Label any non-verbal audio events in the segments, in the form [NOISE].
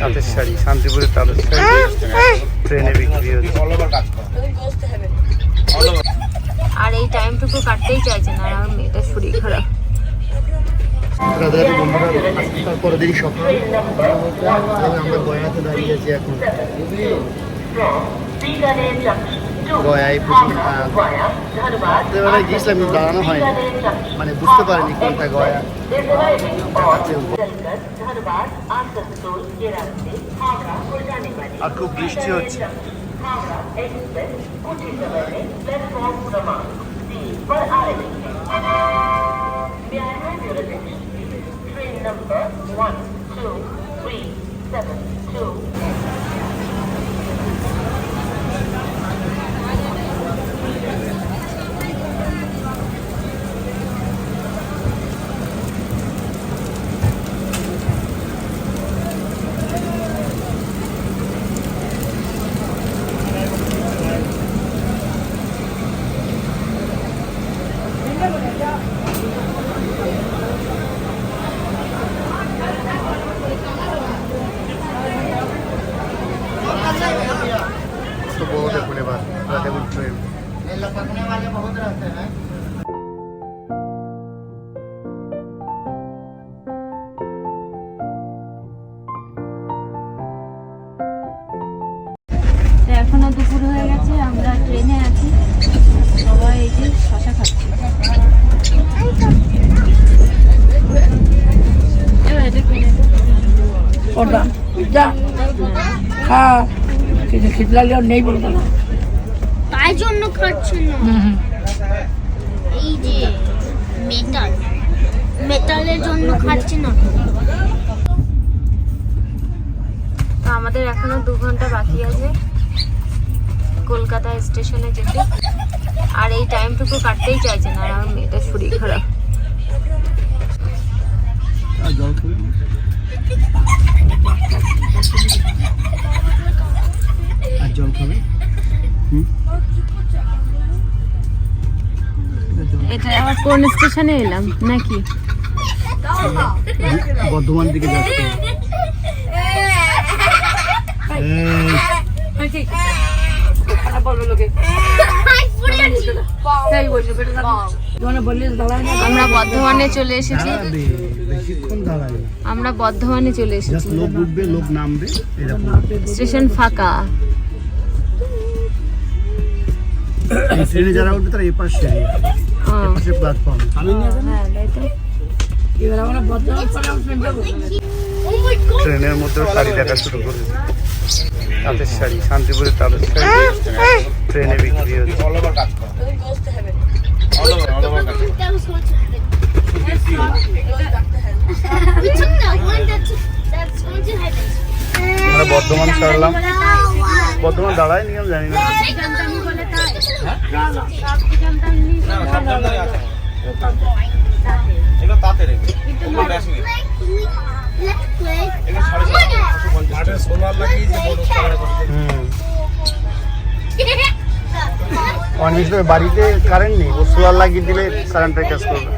তাঁতের শাড়ি শান্তিপুরের তাঁতের শাড়ি। ট্রেনে বিক্রি হচ্ছে। আর এই টাইমটুকু কাটতেই চাইছে না আর আমার মেয়েটার শরীর খারাপ। বন্ধুরা আজকাল পরের সকাল। আমরা গয়াতে দাঁড়িয়ে আছি এখন। গয়ায় প্রথম রাত্রেবেলায় গিয়েছিলাম কিন্তু দাঁড়ানো হয়নি মানে বুঝতে পারিনি কোনটা গয়া দেখাচ্ছে আর খুব বৃষ্টি হচ্ছে। কত বড় দেখুন এবার দেখুন ট্রেন তো এখনও দুপুর হয়ে গেছে আমরা ট্রেনে আছি। সবাই এই যে শশা খাচ্ছি। ওটা যা। হ্যাঁ। কিন্তু নেই বলব না তাই জন্য খাচ্ছি না? এই যে মেটাল মেটালের জন্য খাচ্ছি না? আমাদের এখনও দু ঘণ্টা বাকি আছে। কলকাতা স্টেশনে যেতে। আর এই টাইমটুকু কাটতেই চাইছে না আমার মেয়েটার শরীর খারাপ। কোন স্টেশনে এলাম? নাকি? বর্ধমান দিকে যাচ্ছে। আমরা বর্ধমানে চলে এসেছি। না। আমরা বর্ধমানে চলে এসেছি। লোক উঠবে লোক নামবে স্টেশন ফাঁকা। ট্রেনে যারা উঠবে তারা এপাশ। হ্যাঁ ট্রেনের মধ্যে শাড়ি দেখা শুরু করে তাঁতের শাড়ি শান্তিপুরের তাঁতের শাড়ি। ট্রেনে বিক্রি হচ্ছে. আমরা বর্ধমান ছাড়লাম। বর্ধমান দাঁড়ায় নি। আমি জানি না বাড়িতে কারেন্ট নেই ও সোলার লাগিয়ে দিলে কারেন্টের কাজ করবে।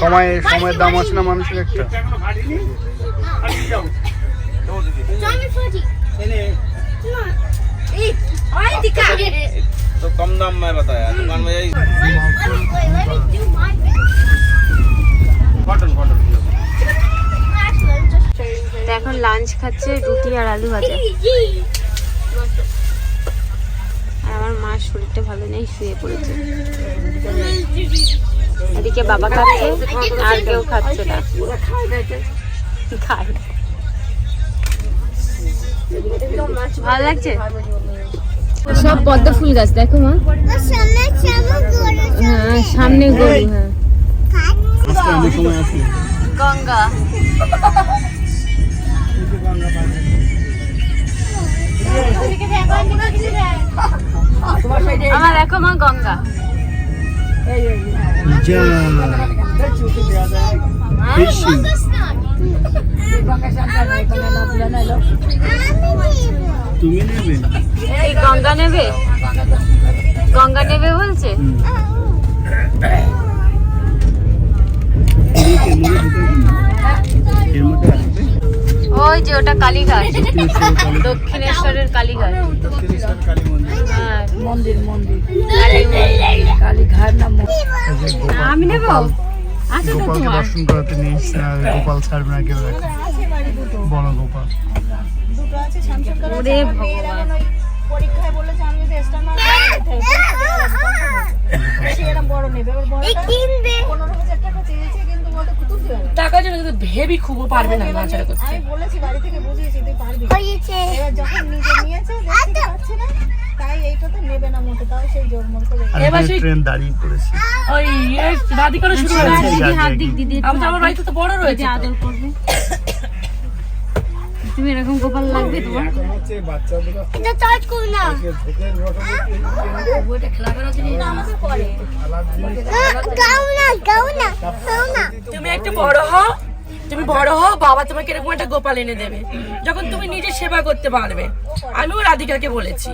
সময় সময়ের দাম আছে না মানুষের একটা Johnny Fudgy. तो कम दाम में बताया दुकान में यही Let me play. Let me do my bit. Cotton cotton তো এখন লাঞ্চ খাচ্ছে রুটি আর আলু ভাজা আর আমার মার শরীরটা ভালো নেই শুয়ে পড়েছে এদিকে বাবা খাচ্ছে আর কেউ খাচ্ছে না। খায়। ভালো লাগছে? সব পদ্ম ফুল গাছ দেখো মা। হ্যাঁ সামনে গরু হ্যাঁ। গঙ্গা। আমার দেখো মা গঙ্গা। যা ফিশিং তুমি নেবে? এই গঙ্গা নেবে গঙ্গা নেবে বলছে। ওই যে ওটা কালীঘাট। দক্ষিণেশ্বরের কালীঘাট। হ্যাঁ। মন্দির মন্দির। কালী মন্দির। নেব? আচ্ছা তো তোমার। দর্শন করাতে নিয়ে না গোপাল ছাড়বে না কেউ দেখো বড় গোপাল। ওরে ভগবান। পরীক্ষায় বলেছে আমি যদি এক্সট্রা টাকা চেয়েছে কিন্তু বলতে কুতুব দেবে না। টাকা জন্য কিন্তু ভেবি খুব পারবে না নাচারা করতে আমি বলেছি বাড়ি থেকে বুঝিয়েছি তুই পারবি। যখন নিজে নিয়েছে দেখতে পাচ্ছি না তাই এইটাতে নেবে না মোটে তাও সেই জোর মতো আর এবার সেই- ট্রেন দাঁড়িয়ে পড়েছে। ওই ইয়ে রাধিকারও শুরু হয়েছে। দিদি হাত দিক। দিদি একটু আমার বাড়িতে তো বড় রয়েছে আদর করবে। তুমি এরকম গোপাল লাগবে তোমার? এটা চার্জ করো না। ওইটা খেলা করার জিনিস। না। গাও না গাও না গাও না। তুমি একটু বড় হও তুমি বড় হও বাবা তোমাকে এরকম একটা গোপাল এনে দেবে। যখন তুমি নিজে সেবা করতে পারবে। আমিও রাধিকাকে বলেছি।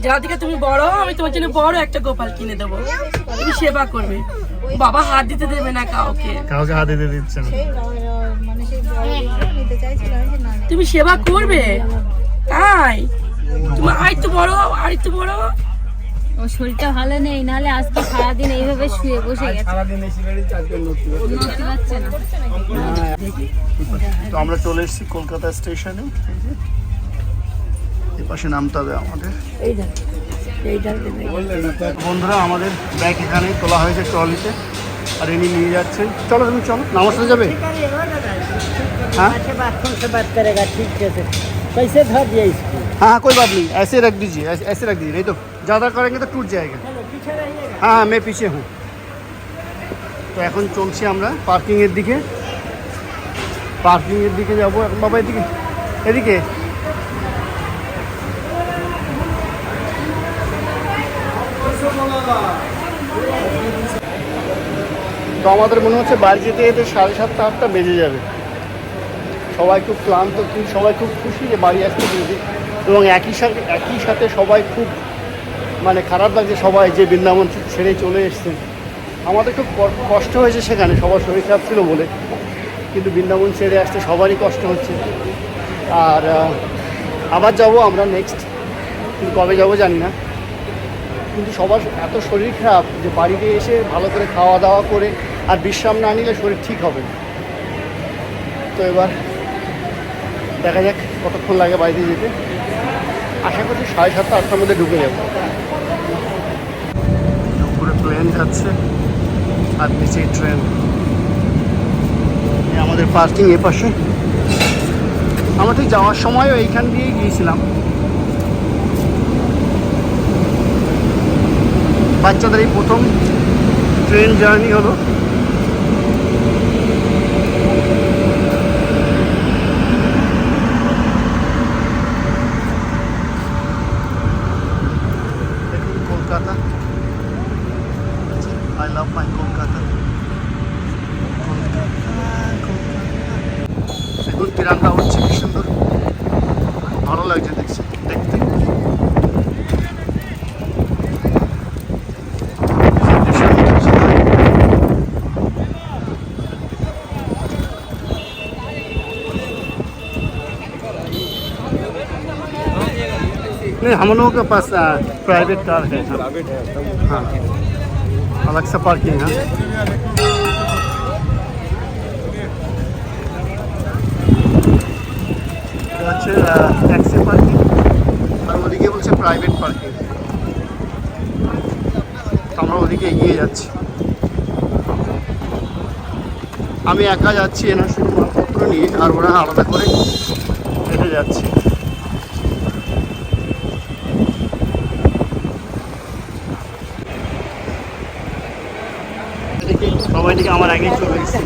যে রাধিকা তুমি বড় আমি তোমার জন্য বড় একটা গোপাল কিনে দেবো। তুমি সেবা করবে। বাবা হাত দিতে দেবে না কাউকে। কাউকে হাতে দিতে দিচ্ছে না। মানে তুমি সেবা করবে? তাই? তুমি আর একটু বড় হও আর একটু বড় হও। ও শরীরটা ভালো নেই নাহলে আজকে সারাদিন এইভাবে শুয়ে বসে গেছে। তো আমরা চলে এসেছি কলকাতা স্টেশনে। এই যে। এ পাশে নামতে হবে আমাদের এই দেখ এইটা বন্ধুরা আমাদের ব্যাগ এখানে তোলা হয়েছে ট্রলিতে আর ইনি নিয়ে যাচ্ছেন চলো তুমি চলো নামার সাথে যাবে हाँ बाथरूम से बात करेगा ठीक है से कैसे धर दिया इसको हाँ हाँ कोई बात नहीं ऐसे रख दीजिए ऐसे, ऐसे रख दीजिए नहीं तो ज़्यादा करेंगे तो टूट जाएगा हाँ हाँ मैं पीछे हूँ তো এখন চলছি আমরা পার্কিংয়ের দিকে পার্কিংয়ের দিকে যাবো এখন বাবা এদিকে এদিকে তো আমাদের মনে হচ্ছে বাড়ি যেতে যেতে সাড়ে সাতটা, আটটা বেজে যাবে। সবাই খুব ক্লান্ত সবাই খুব খুশি যে বাড়ি আসতে পেরেছি। এবং একই সাথে একই সাথে সবাই খুব মানে খারাপ লাগছে সবাই যে বৃন্দাবন ছেড়ে চলে এসছেন আমাদের খুব কষ্ট হয়েছে সেখানে, সবার শরীর খারাপ ছিল বলে। কিন্তু বৃন্দাবন ছেড়ে আসতে সবারই কষ্ট হচ্ছে। আর আবার যাব আমরা নেক্সট কিন্তু কবে যাব জানি না। কিন্তু সবার এত শরীর খারাপ যে বাড়িতে এসে ভালো করে খাওয়া দাওয়া করে আর বিশ্রাম না নিলে শরীর ঠিক হবে তো এবার দেখা যাক কতক্ষণ লাগে বাড়িতে যেতে। আশা করছি সাড়ে সাতটা, আটটার মধ্যে ঢুকে যাব। উপরে প্লেন যাচ্ছে আর নিচেই ট্রেন আমাদের পার্কিং এ পাশে। আমরা যাওয়ার সময়ও এইখান দিয়েই গিয়েছিলাম। বাচ্চাদের এই প্রথম ট্রেন জার্নি হলো দেখুন Kolkata I love my Kolkata দেখুন তিরাঙ্গা হচ্ছে কি সুন্দর খুব ভালো লাগছে দেখছি দেখতে দেশের মতো কিছু নয়। नहीं हम लोगों के पास प्राइवेट कार है प्राइवेट है हाँ अलग से पार्किंग है এটা হচ্ছে ট্যাক্সি পার্কিং আর ওদিকে বলছে প্রাইভেট পার্কিং আমরা ওদিকে এগিয়ে যাচ্ছি আমি একা যাচ্ছি এনার শুধু মালপত্র নিয়ে আর ওরা আলাদা করে হেঁটে যাচ্ছে দিকে আমার আগেই চলে এসেছে।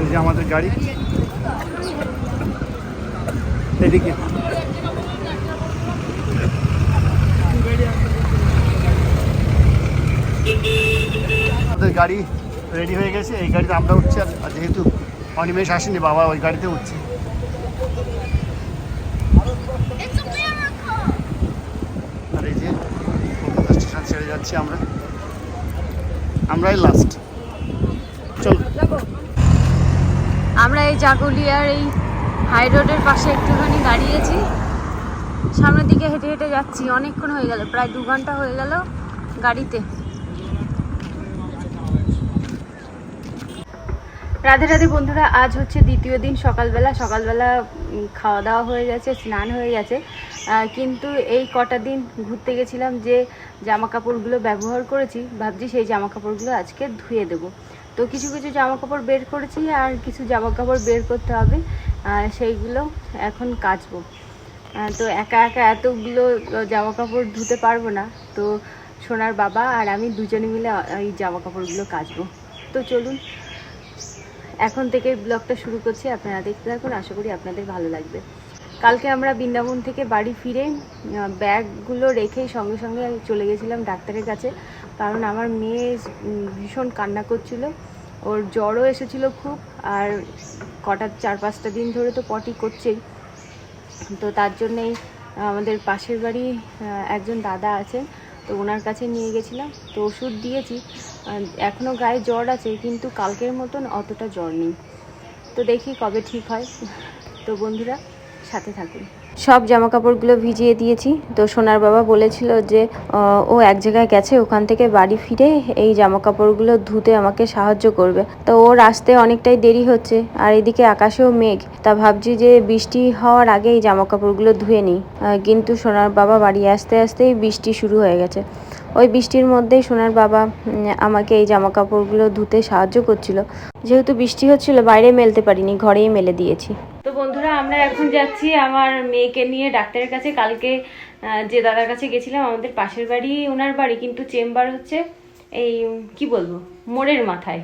এই যে আমাদের গাড়ি। এদিকে। আমাদের গাড়ি রেডি হয়ে গেছে। এই গাড়িতে আমরা উঠছি আর আর যেহেতু অনিমেষ আসেনি বাবা ওই গাড়িতে উঠছে। আর এই যে স্টেশন ছেড়ে যাচ্ছি আমরা। আমরাই লাস্ট চল আমরা এই জাগুলিয়ার এই হাই রোডের পাশে একটুখানি দাঁড়িয়েছি। সামনের দিকে হেঁটে হেঁটে যাচ্ছি। অনেকক্ষণ হয়ে গেল, প্রায় দু ঘণ্টা হয়ে গেল গাড়িতে। রাধে রাধে বন্ধুরা, আজ হচ্ছে দ্বিতীয় দিন সকালবেলা। সকালবেলা খাওয়া দাওয়া হয়ে গেছে, স্নান হয়ে গেছে। কিন্তু এই কটা দিন ঘুরতে গেছিলাম যে জামা কাপড়গুলো ব্যবহার করেছি, ভাবছি সেই জামা কাপড়গুলো আজকে ধুয়ে দেবো। তো কিছু কিছু জামা কাপড় বের করেছি আর কিছু জামা কাপড় বের করতে হবে সেইগুলো এখন কাচবো। তো একা একা এতগুলো জামা কাপড় ধুতে পারব না। তো সোনার বাবা আর আমি দুজনে মিলে এই জামা কাপড়গুলো কাচবো। তো চলুন, এখন থেকে ব্লগটা শুরু করছি। আপনারা দেখতে থাকুন, আশা করি আপনাদের ভালো লাগবে। কালকে আমরা বৃন্দাবন থেকে বাড়ি ফিরে ব্যাগগুলো রেখেই সঙ্গে সঙ্গে চলে গেছিলাম ডাক্তারের কাছে। কারণ আমার মেয়ে ভীষণ কান্না করছিল। ওর জ্বরও এসেছিল খুব, আর কটা চার পাঁচটা দিন ধরে তো পটি করছেই। তো তার জন্যেই আমাদের পাশের বাড়ি একজন দাদা আছেন, তো ওনার কাছে নিয়ে গেছিলাম। তো ওষুধ দিয়েছি। এখনও গায়ে জ্বর আছে, কিন্তু কালকের মতন অতটা জ্বর নেই। তো দেখি কবে ঠিক হয়। তো বন্ধুরা সাথে থাকুন। সব জামা কাপড়গুলো ভিজিয়ে দিয়েছি। তো সোনার বাবা বলেছিল যে, ও এক জায়গায় গেছে, ওখান থেকে বাড়ি ফিরে এই জামা কাপড়গুলো ধুতে আমাকে সাহায্য করবে। তো ওর আসতে অনেকটাই দেরি হচ্ছে, আর এদিকে আকাশেও মেঘ। তা ভাবছি যে, বৃষ্টি হওয়ার আগে এই জামা কাপড়গুলো ধুয়ে নিই। কিন্তু সোনার বাবা বাড়ি আসতে আসতেই বৃষ্টি শুরু হয়ে গেছে। ওই বৃষ্টির মধ্যেই সোনার বাবা আমাকে এই জামা কাপড়গুলো ধুতে সাহায্য করছিল। যেহেতু বৃষ্টি হচ্ছিল, বাইরে মেলতে পারিনি, ঘরেই মেলে দিয়েছি। আমরা এখন যাচ্ছি আমার মেয়েকে নিয়ে ডাক্তারের কাছে। কালকে যে দাদার কাছে গেছিলাম আমাদের পাশের বাড়ি ওনার বাড়ি কিন্তু চেম্বার হচ্ছে এই কি বলব মোড়ের মাথায়।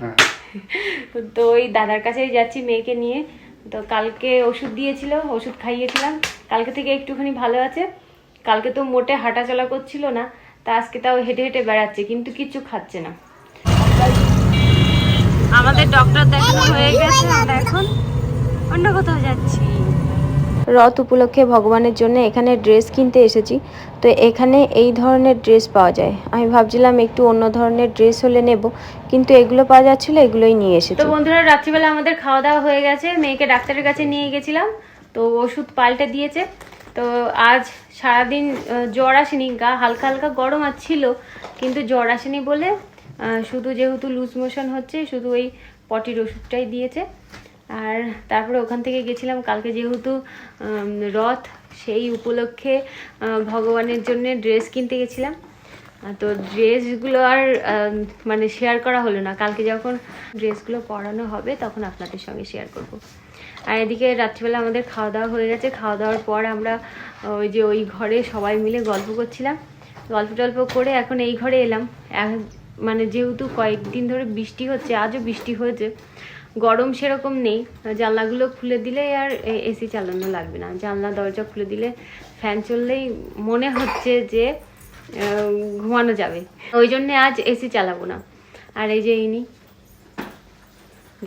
[LAUGHS] তো ওই দাদার কাছেই যাচ্ছি মেয়েকে নিয়ে। তো কালকে ওষুধ দিয়েছিল ওষুধ খাইয়েছিলাম। কালকে থেকে একটুখানি ভালো আছে। কালকে তো মোটে হাঁটা চলা করছিল না তা আজকে তাও হেঁটে হেঁটে বেড়াচ্ছে কিন্তু কিচ্ছু খাচ্ছে না। আমাদের ডক্টর দেখানো হয়ে গেছে আমরা এখন অন্য কোথাও যাচ্ছি। রথ উপলক্ষে ভগবানের জন্য এখানে ড্রেস কিনতে এসেছি। তো এখানে এই ধরনের ড্রেস পাওয়া যায়। আমি ভাবছিলাম একটু অন্য ধরনের ড্রেস হলে নেব কিন্তু এগুলো পাওয়া যাচ্ছিল এগুলোই নিয়ে এসেছি। তো বন্ধুরা রাত্রিবেলা আমাদের খাওয়া দাওয়া হয়ে গেছে। মেয়েকে ডাক্তারের কাছে নিয়ে গেছিলাম। তো ওষুধ পাল্টে দিয়েছে। তো আজ সারাদিন জ্বর আসেনি। গা হালকা হালকা গরম আর ছিল কিন্তু জ্বর আসেনি বলে শুধু যেহেতু লুজ মোশন হচ্ছে শুধু ওই পটির ওষুধটাই দিয়েছে। আর তারপরে ওখান থেকে গেছিলাম। কালকে যেহেতু রথ, সেই উপলক্ষে ভগবানের জন্য ড্রেস কিনতে গেছিলাম। তো ড্রেসগুলো আর মানে শেয়ার করা হলো না। কালকে যখন ড্রেসগুলো পরানো হবে, তখন আপনাদের সঙ্গে শেয়ার করব। আর এদিকে রাত্রিবেলা আমাদের খাওয়া দাওয়া হয়ে গেছে। খাওয়া দাওয়ার পর আমরা ওই যে ওই ঘরে সবাই মিলে গল্প করছিলাম। গল্প টল্প করে এখন এই ঘরে এলাম। মানে যেহেতু কয়েকদিন ধরে বৃষ্টি হচ্ছে, আজও বৃষ্টি হয়েছে। গরম সেরকম নেই। জানলাগুলো খুলে দিলে আর এসি চালানো লাগবে না। জানলা দরজা খুলে দিলে ফ্যান চললেই মনে হচ্ছে যে ঘুমানো যাবে। ওই জন্যে আজ এসি চালাবো না। আর এই যে ইনি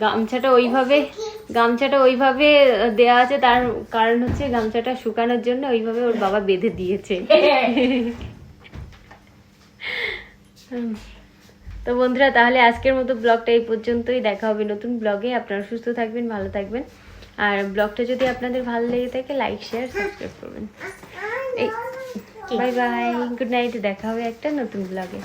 গামছাটা ওইভাবে গামছাটা ওইভাবে দেয়া আছে। তার কারণ হচ্ছে গামছাটা শুকানোর জন্য ওইভাবে ওর বাবা বেঁধে দিয়েছে। [LAUGHS] [LAUGHS] তো বন্ধুরা তাহলে আজকের মতো ব্লগটা এই পর্যন্তই দেখা হবে নতুন ব্লগে আপনারা সুস্থ থাকবেন ভালো থাকবেন আর ব্লগটা যদি আপনাদের ভালো লেগে থাকে লাইক শেয়ার সাবস্ক্রাইব করবেন এই বাই বাই গুড নাইট দেখা হবে একটা নতুন ব্লগে